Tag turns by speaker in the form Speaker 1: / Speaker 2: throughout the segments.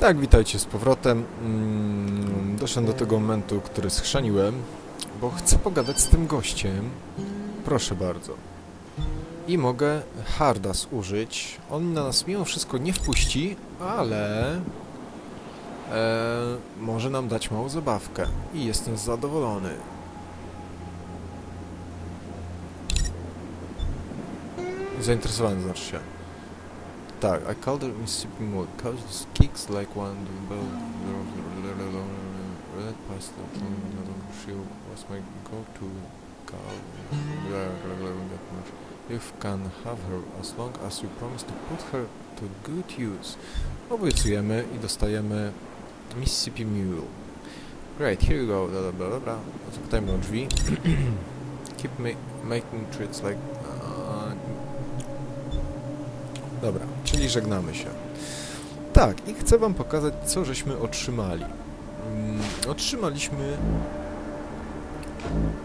Speaker 1: Tak, witajcie z powrotem. Mm, Doszedłem do tego momentu, który schrzaniłem, bo chcę pogadać z tym gościem. Proszę bardzo. I mogę Hardas użyć. On na nas mimo wszystko nie wpuści, ale e, może nam dać małą zabawkę. I jestem zadowolony. Zainteresowany znaczy się. I called her Mississippi Mood. Cause kicks like one red pasta. She was my go-to cow. You can have her as long as you promise to put her to good use. Obiecujemy i dostajemy Mississippi Mule. Great, here you go. Zapytajmy o drzwi. Keep ma making treats like... Dobra, czyli żegnamy się. Tak, i chcę wam pokazać, co żeśmy otrzymali. Mm, otrzymaliśmy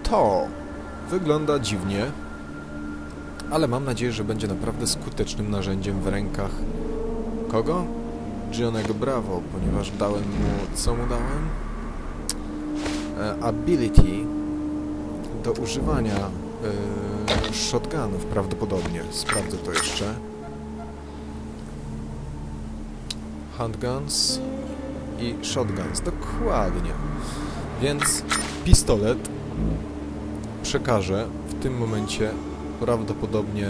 Speaker 1: to. Wygląda dziwnie, ale mam nadzieję, że będzie naprawdę skutecznym narzędziem w rękach kogo? Johnego Bravo, ponieważ dałem mu... co mu dałem? E, ability do używania e, shotgunów prawdopodobnie. Sprawdzę to jeszcze. Handguns i shotguns. Dokładnie. Więc pistolet przekaże w tym momencie prawdopodobnie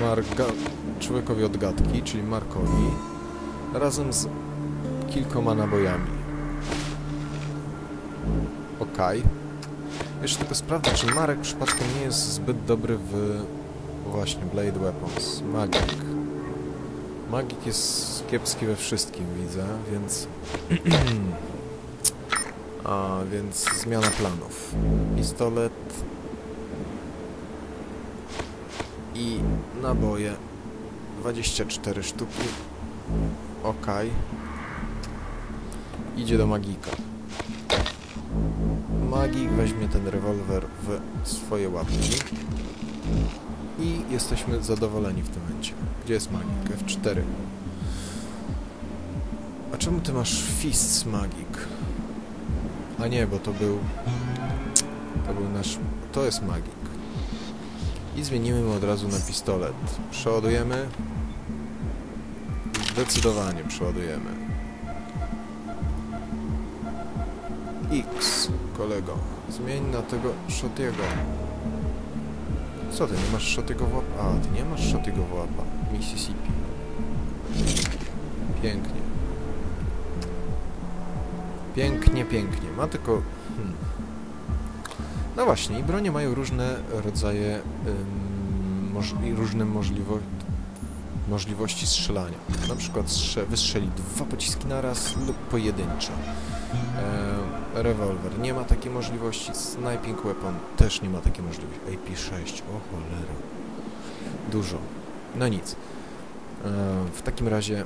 Speaker 1: Marga człowiekowi od gadki, czyli Markowi, razem z kilkoma nabojami. Okej. Jeszcze tylko sprawdzę, czy Marek przypadkiem nie jest zbyt dobry w właśnie Blade Weapons. Magic. Magik jest kiepski we wszystkim, widzę, więc... A, więc zmiana planów. Pistolet... I naboje. 24 sztuki. Ok. Idzie do magika. Magik weźmie ten rewolwer w swoje łapki. I jesteśmy zadowoleni w tym momencie. Gdzie jest magik? F4. A czemu ty masz Fists Magik? A nie, bo to był... To był nasz... To jest magik. I zmienimy mu od razu na pistolet. Przeładujemy. Zdecydowanie przeładujemy. X, kolego. Zmień na tego Shotiego. Co ty, nie masz Shotiego w łapa? A, ty nie masz Shotiego w łapa. Mississippi. Pięknie. Pięknie, pięknie. Ma tylko... Hmm. No właśnie, i bronie mają różne rodzaje... Ym, moż różne możliwo możliwości strzelania. Na przykład strze wystrzeli dwa pociski naraz lub pojedyncze. E, rewolwer nie ma takiej możliwości. Sniping weapon też nie ma takiej możliwości. AP6, o cholera. Dużo. No nic. W takim razie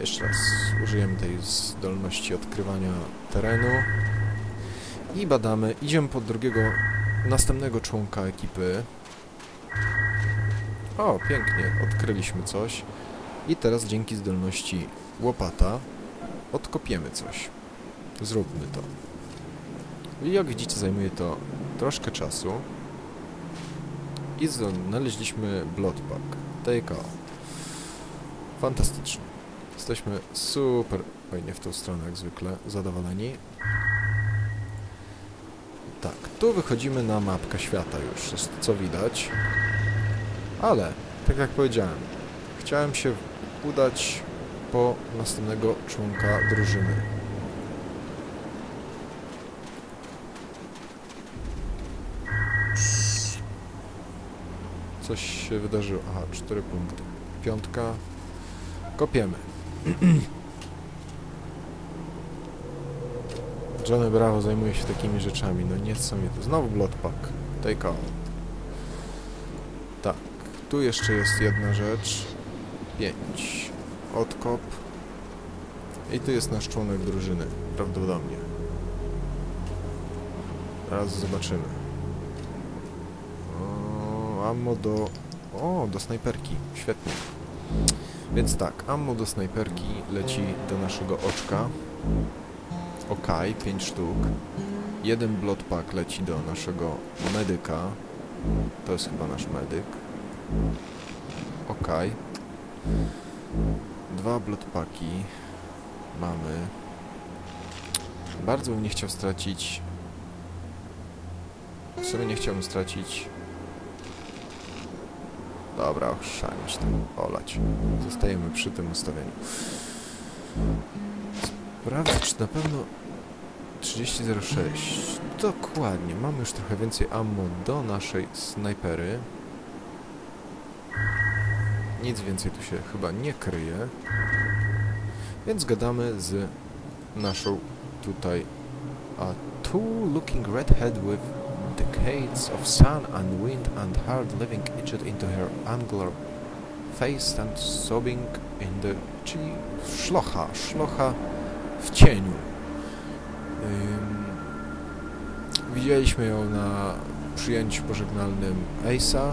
Speaker 1: jeszcze raz użyjemy tej zdolności odkrywania terenu i badamy. Idziemy pod drugiego, następnego członka ekipy. O, pięknie, odkryliśmy coś. I teraz dzięki zdolności łopata odkopiemy coś. Zróbmy to. I jak widzicie zajmuje to troszkę czasu. I znaleźliśmy Bloodpack. Take all. Fantastycznie. Jesteśmy super... Oj, nie w tą stronę jak zwykle. Zadowoleni. Tak, tu wychodzimy na mapkę świata już. Co widać. Ale, tak jak powiedziałem, chciałem się udać po następnego członka drużyny. Coś się wydarzyło. Aha, cztery punkty. Piątka. Kopiemy. Johnny Bravo zajmuje się takimi rzeczami. No niesamowite. Znowu Bloodpack. Take out. Tak. Tu jeszcze jest jedna rzecz. Pięć. Odkop. I tu jest nasz członek drużyny. Prawdopodobnie. Teraz zobaczymy. Ammo do... O, do snajperki. Świetnie. Więc tak, ammo do snajperki leci do naszego oczka. Okej, 5 sztuk. Jeden blood pack leci do naszego medyka. To jest chyba nasz medyk. Okej. Dwa blood packi mamy. Bardzo bym nie chciał stracić... W sumie nie chciałbym stracić... Dobra, ochrzanić to, olać. Zostajemy przy tym ustawieniu. Sprawdzę, czy na pewno 3006. Dokładnie, mamy już trochę więcej ammo do naszej snajpery. Nic więcej tu się chyba nie kryje. Więc gadamy z naszą tutaj a tall looking redhead with decades of sun and wind and hard living etched into her angular face and sobbing in the... czyli szlocha, szlocha w cieniu. Widzieliśmy ją na przyjęciu pożegnalnym Ace'a.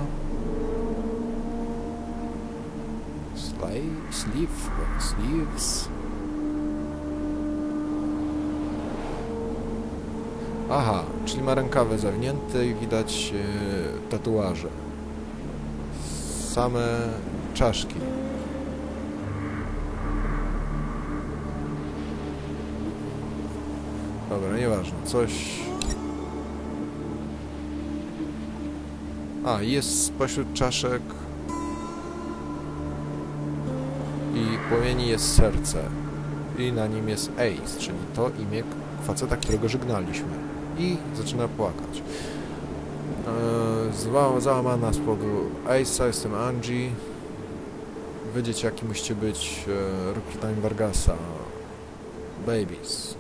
Speaker 1: Slave, sleeve, sleeves. Aha, czyli ma rękawy zawinięte i widać e, tatuaże. Same czaszki. Dobra, nieważne. Coś... A, jest spośród czaszek i płomieni jest serce. I na nim jest Ace, czyli to imię faceta, którego żegnaliśmy. I zaczyna płakać. Eee, zła, załamana z powodu Ace'a, jestem Angie. Wy dzieciaki musicie być e, rekrutami Vargasa. Babies.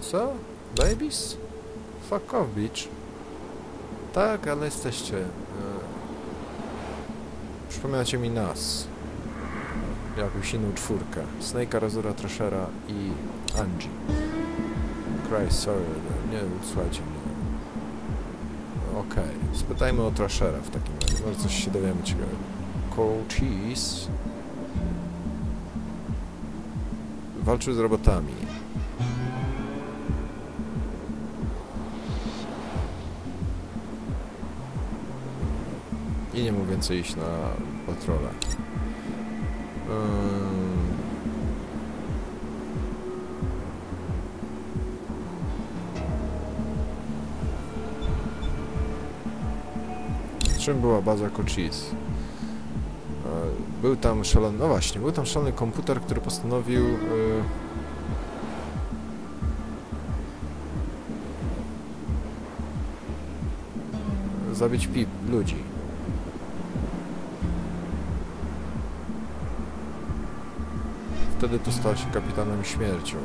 Speaker 1: Co? Babies? Fuck off, bitch. Tak, ale jesteście. E, przypominacie mi nas. Jakąś inną czwórkę. Snake'a, Razora, Trashera i Angie. Christ, sorry, nie słuchajcie mnie. Okej, spytajmy o Trashera w takim razie. Może coś się dowiemy ciekawego. Cold Cheese walczył z robotami. I nie mógł więcej iść na patrole. Ym... Czym była baza Cochise? E, Był tam szalony... No właśnie, był tam szalony komputer, który postanowił... y, zabić pip ludzi. Wtedy to stał się kapitanem śmiercią.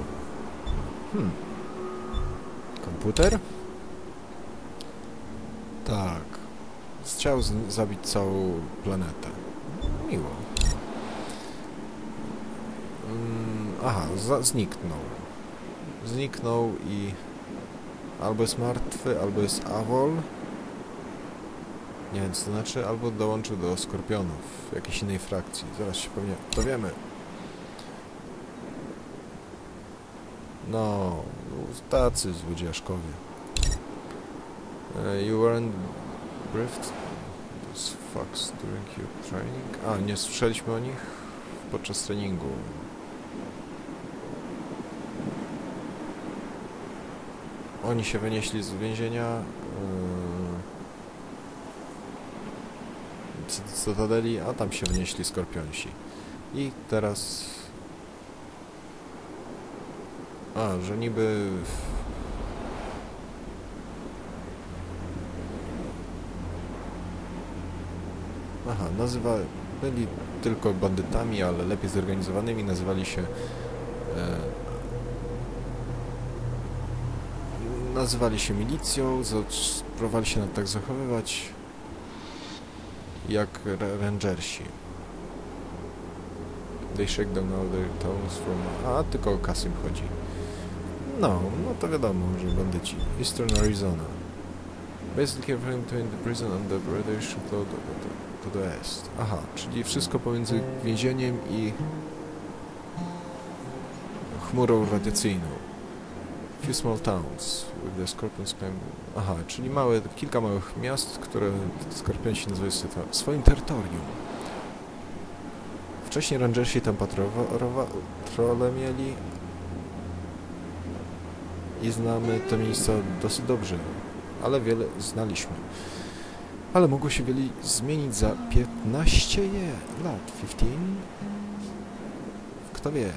Speaker 1: Hmm. Komputer? Tak. Chciał zabić całą planetę. Miło. Mm, aha, zniknął. Zniknął i albo jest martwy, albo jest Avol. Nie wiem co to znaczy, albo dołączył do Skorpionów, jakiejś innej frakcji. Zaraz się pewnie dowiemy. No, tacy złodziejaszkowie. Uh, you weren't briefed fucks during your training? A, nie słyszeliśmy o nich podczas treningu. Oni się wynieśli z więzienia. Yy, Cytadeli, a tam się wynieśli skorpionsi. I teraz... A, że niby... Aha, nazywa... Byli tylko bandytami, ale lepiej zorganizowanymi. Nazywali się... E, nazywali się milicją, próbowali się tak zachowywać jak ra- rangersi. They shake down all their tones from... A, tylko o kasy im chodzi. No, no to wiadomo, że bandyci. Eastern Arizona. Basically to in the prison on the British to, to, east. Aha, czyli wszystko pomiędzy więzieniem i chmurą radiacyjną. Few small towns with the scorpions climb... Aha, czyli małe, kilka małych miast, które skorpionci nazywają swoim terytorium. Wcześniej rangersi tam patrole mieli i znamy te miejsca dosyć dobrze, ale wiele znaliśmy. Ale mogło się wiele zmienić za 15 je lat. 15? Kto wie?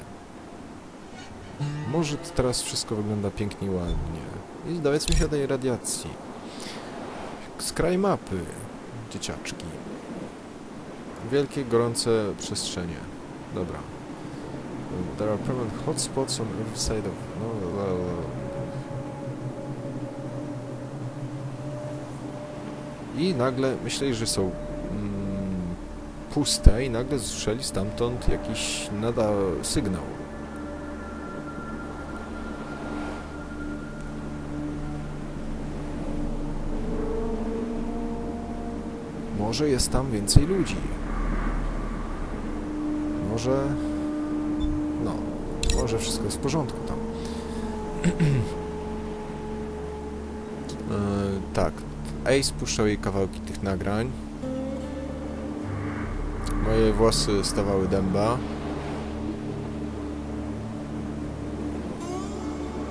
Speaker 1: Może teraz wszystko wygląda pięknie i ładnie. I dowiedzmy się o tej radiacji. Skraj mapy, dzieciaczki. Wielkie, gorące przestrzenie. Dobra. There are permanent hotspots on every side of... No, la, la, I nagle myśleli, że są mm, puste i nagle słyszeli stamtąd jakiś nada sygnał. Może jest tam więcej ludzi. Może... No, może wszystko jest w porządku tam. e, tak, Ace puszczał jej kawałki tych nagrań. Moje włosy stawały dęba.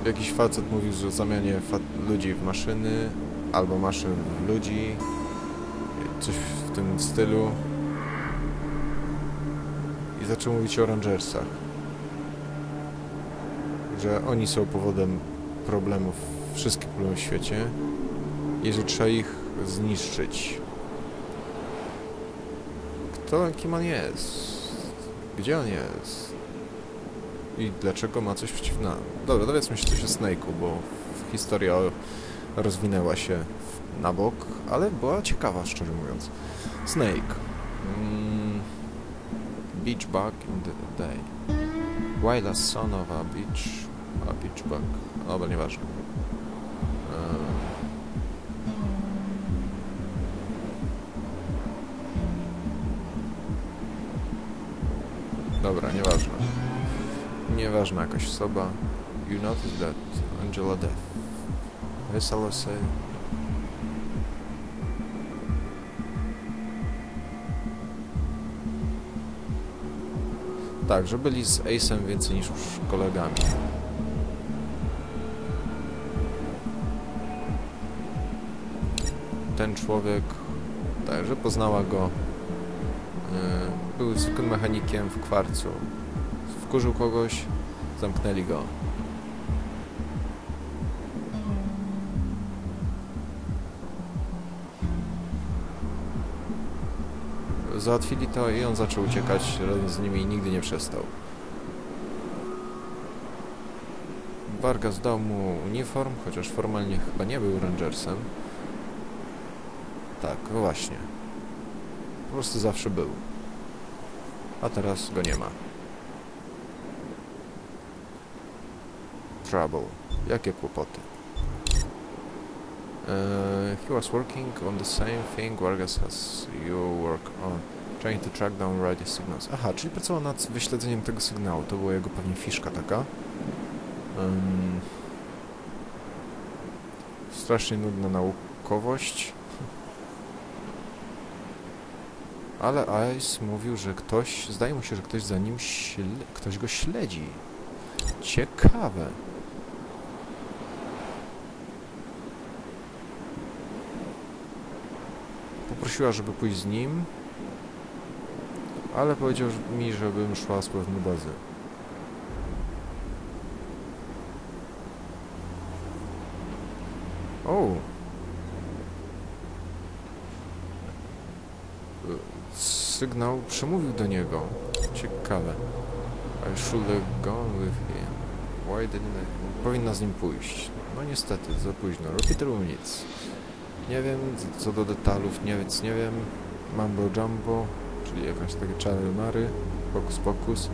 Speaker 1: Jakiś facet mówił, że zamianie ludzi w maszyny, albo maszyn w ludzi. Coś w tym stylu. I zaczął mówić o Rangersach. Że oni są powodem problemów, wszystkich problemów w świecie i że trzeba ich zniszczyć. Kto, kim on jest? Gdzie on jest? I dlaczego ma coś przeciw nam? Dobra, dowiedzmy się coś o Snake'u, bo historia rozwinęła się na bok, ale była ciekawa, szczerze mówiąc. Snake. Mm, beach bug in the day. Wildest son of a beach... a beach bug. Dobra, nieważne. Nieważna jakaś osoba. You notice that Angela Death. Wesoło say. Tak, że byli z Ace'em więcej niż kolegami. Ten człowiek, także poznała go yy, był zwykłym mechanikiem w kwarcu. Wkurzył kogoś, zamknęli go. Załatwili to i on zaczął uciekać razem z nimi i nigdy nie przestał. Vargas dał mu uniform, chociaż formalnie chyba nie był rangersem. Tak, właśnie. Po prostu zawsze był a teraz go nie ma. Trouble. Jakie kłopoty? Uh, he was working on the same thing Vargas has you work on. Trying to track down radio signals. Aha, czyli pracował nad wyśledzeniem tego sygnału. To była jego pewnie fiszka taka. Um, strasznie nudna naukowość. Ale Ice mówił, że ktoś, zdaje mu się, że ktoś za nim, ktoś go śledzi. Ciekawe. Poprosiła, żeby pójść z nim, ale powiedział mi, żebym szła z pewnej bazy. O, sygnał przemówił do niego. Ciekawe. I should have gone with him. Why didn't I... Powinna z nim pójść. No niestety, za późno. Repeater nic nie wiem, co do detalów, nie, więc nie wiem. Mambo Jumbo, czyli jakaś takie czary mary, pokus pokus.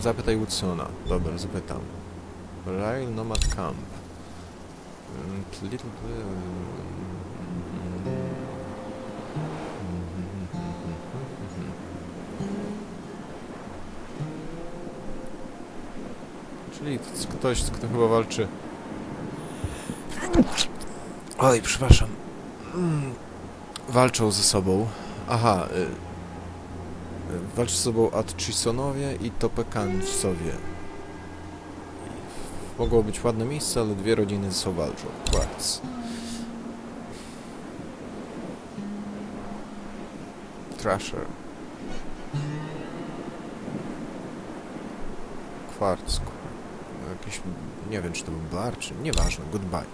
Speaker 1: Zapytaj Woodsona. Dobra, zapytam. Rail Nomad Camp. Mm, Little bit... Mm, mm, czyli ktoś, kto chyba walczy Oj, przepraszam. Mm, Walczą ze sobą. Aha, y, y, walczy ze sobą Atchisonowie i Topekansowie. Mogło być ładne miejsce, ale dwie rodziny ze sobą walczą. Quartz. Trasher. Quartz. Jakiś... Nie wiem, czy to był bar, czy... Nieważne. Goodbye.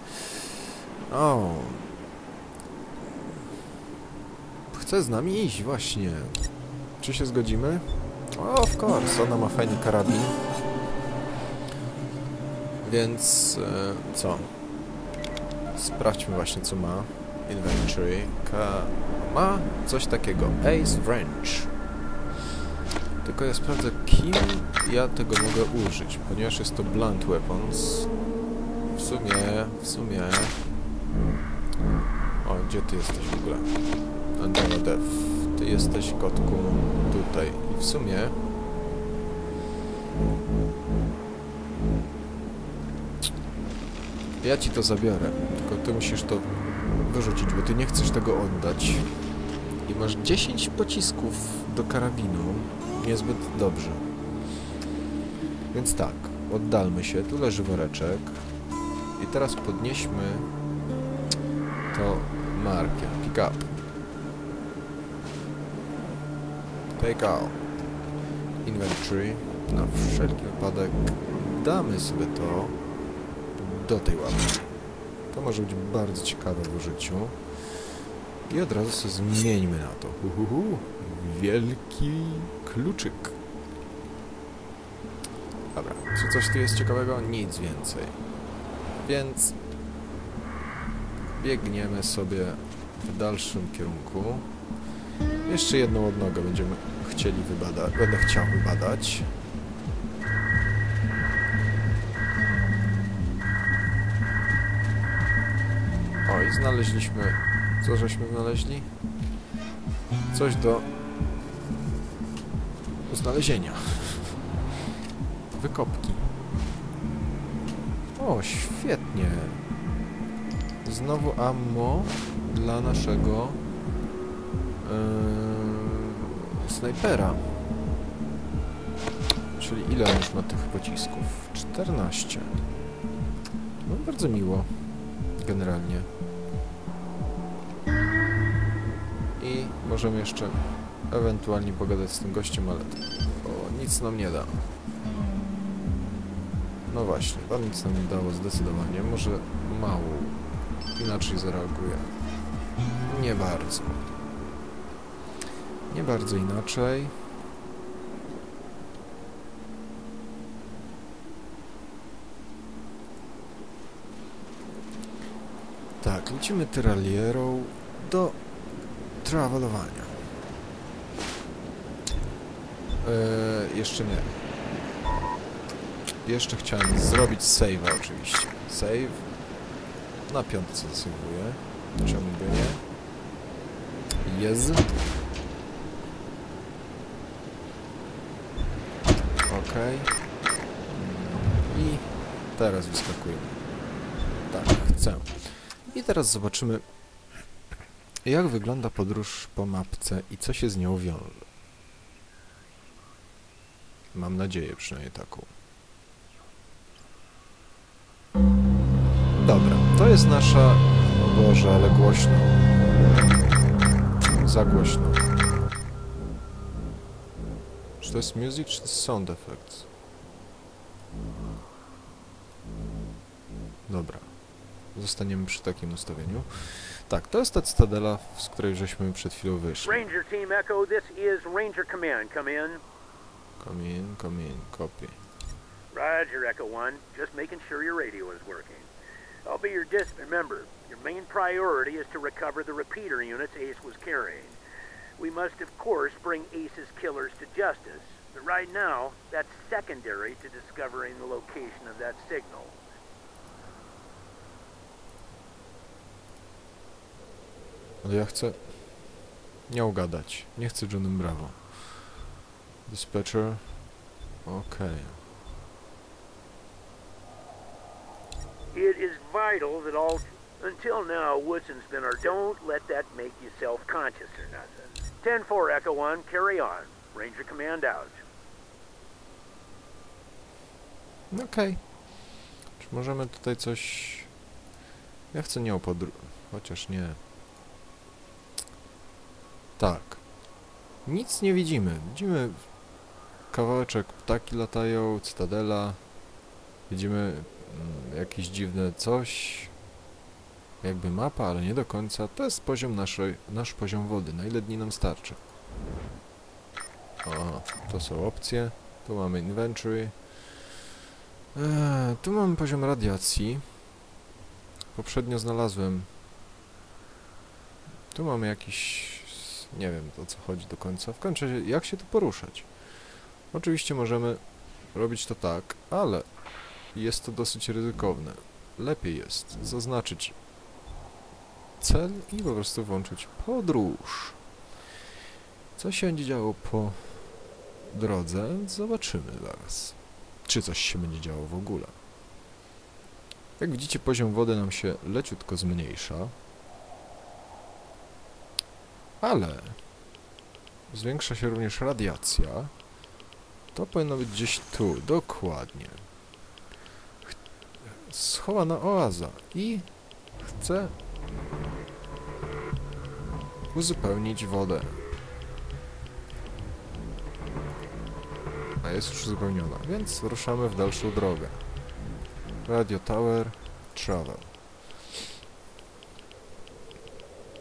Speaker 1: O. Chce z nami iść, właśnie. Czy się zgodzimy? O, of course. Ona ma fajny karabin. Więc... E, co? Sprawdźmy właśnie, co ma. Inventory. Ka ma coś takiego. Ace Wrench. Tylko ja sprawdzę, kim ja tego mogę użyć, ponieważ jest to blunt weapons. W sumie, w sumie... Gdzie ty jesteś w ogóle? Angela Dev. Ty jesteś kotku tutaj. I w sumie... Ja ci to zabiorę, tylko ty musisz to wyrzucić, bo ty nie chcesz tego oddać. I masz 10 pocisków do karabinu. Niezbyt dobrze. Więc tak, oddalmy się. Tu leży woreczek. I teraz podnieśmy to markiem. Pick up. Take out. Inventory. Na wszelki wypadek damy sobie to do tej łapki. To może być bardzo ciekawe w użyciu. I od razu sobie zmieńmy na to. Uhuhu. Wielki kluczyk. Dobra, czy coś tu jest ciekawego? Nic więcej. Więc biegniemy sobie w dalszym kierunku. Jeszcze jedną odnogę będziemy chcieli wybadać. Będę chciał wybadać. O, i znaleźliśmy... Co żeśmy znaleźli? Coś do znalezienia. Wykopki. O, świetnie. Znowu ammo dla naszego yy, snajpera. Czyli ile on już ma tych pocisków? 14. No bardzo miło. Generalnie. I możemy jeszcze ewentualnie pogadać z tym gościem, ale to nic nam nie da. No właśnie, to nic nam nie dało zdecydowanie. Może mało inaczej zareaguje. Nie bardzo. Nie bardzo inaczej. Tak, lecimy tyralierą do travelowania. Eee, jeszcze nie. Jeszcze chciałem zrobić save'a oczywiście. Save. Na piątce zasejwuję. Czemu by nie? Jest. Ok. I teraz wyskakujemy. Tak, chcę. I teraz zobaczymy, jak wygląda podróż po mapce i co się z nią wiąże. Mam nadzieję przynajmniej taką. Dobra, to jest nasza... O Boże, ale głośno. Za głośno. Czy to jest music, czy to jest sound effects? Dobra. Zostaniemy przy takim ustawieniu. Tak, to jest ta cytadela, z której żeśmy przed chwilą wyszli.
Speaker 2: Ranger Team Echo, this is Ranger Command. Come in.
Speaker 1: Come in, come in, copy.
Speaker 2: Roger, Echo 1. Just making sure your radio is working. I'll be your disc. Remember, your main priority is to recover the repeater units Ace was carrying. We must, of course, bring Ace's killers to justice. But right now, that's secondary to discovering the location of that signal.
Speaker 1: Ale ja chcę... Nie ugadać. Nie chcę Johnem Bravo. Dispatcher. Okej.
Speaker 2: It is vital that all. Until now, Woodson's been our. Don't let that make you self conscious or nothing. 10 4, Echo 1, carry on. Ranger Command out.
Speaker 1: Okej. Czy możemy tutaj coś... Ja chcę nie opodru... Chociaż nie. Tak. Nic nie widzimy. Widzimy kawałeczek, ptaki latają, cytadela. Widzimy jakieś dziwne coś. Jakby mapa, ale nie do końca. To jest poziom naszej, nasz poziom wody. Na ile dni nam starczy? O, to są opcje. Tu mamy inventory. Eee, tu mamy poziom radiacji. Poprzednio znalazłem. Tu mamy jakiś... Nie wiem o co chodzi do końca. W końcu jak się tu poruszać? Oczywiście możemy robić to tak, ale jest to dosyć ryzykowne. Lepiej jest zaznaczyć cel i po prostu włączyć podróż. Co się będzie działo po drodze? Zobaczymy zaraz czy coś się będzie działo w ogóle. Jak widzicie, poziom wody nam się leciutko zmniejsza, ale zwiększa się również radiacja. To powinno być gdzieś tu, dokładnie. Ch schowana oaza i chcę uzupełnić wodę. a jest już uzupełniona, więc ruszamy w dalszą drogę. Radio Tower, Travel.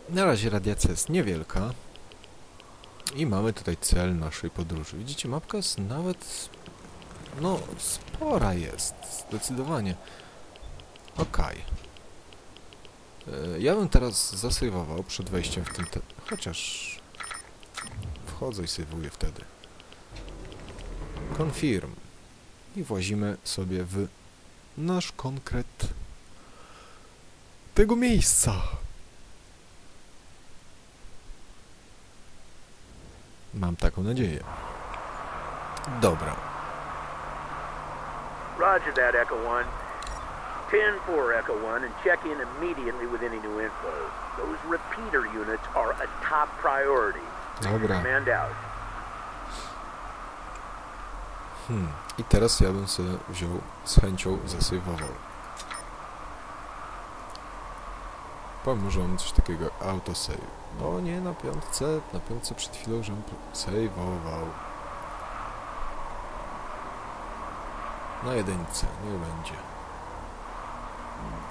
Speaker 1: Na razie radiacja jest niewielka i mamy tutaj cel naszej podróży. Widzicie, mapka jest nawet, no, spora jest, zdecydowanie. Okej. Okay. Ja bym teraz zasejwował przed wejściem w ten... Te chociaż... Wchodzę i sejwuję wtedy. Confirm. I włazimy sobie w nasz konkret tego miejsca. Mam taką nadzieję. Dobra.
Speaker 2: Roger that, Echo 1. 10-4, Echo 1, and check in immediately with any new info. Those repeater units are a top priority.
Speaker 1: Dobra.
Speaker 2: Command out.
Speaker 1: Hmm. I teraz ja bym sobie wziął z chęcią zasejwował. Powiem, że mam coś takiego autosave. No nie, na piątce, na piątce przed chwilą, żebym saveował. Na jedynce, nie będzie.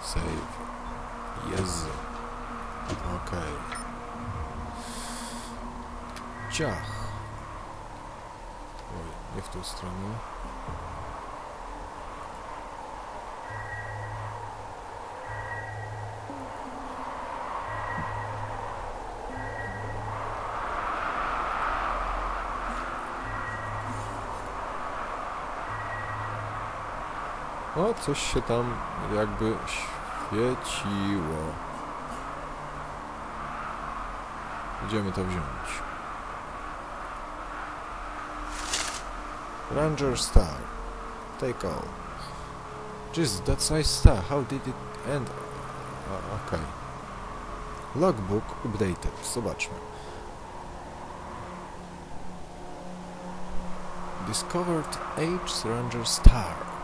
Speaker 1: Save. Jezu. Okej. Okay. Ciach. Oj, nie w tą O, coś się tam jakby świeciło. Idziemy to wziąć. Ranger Star. Take all. Jeez, that's nice star. How did it end? Uh, okay. Logbook updated. Zobaczmy. Discovered H Ranger Star.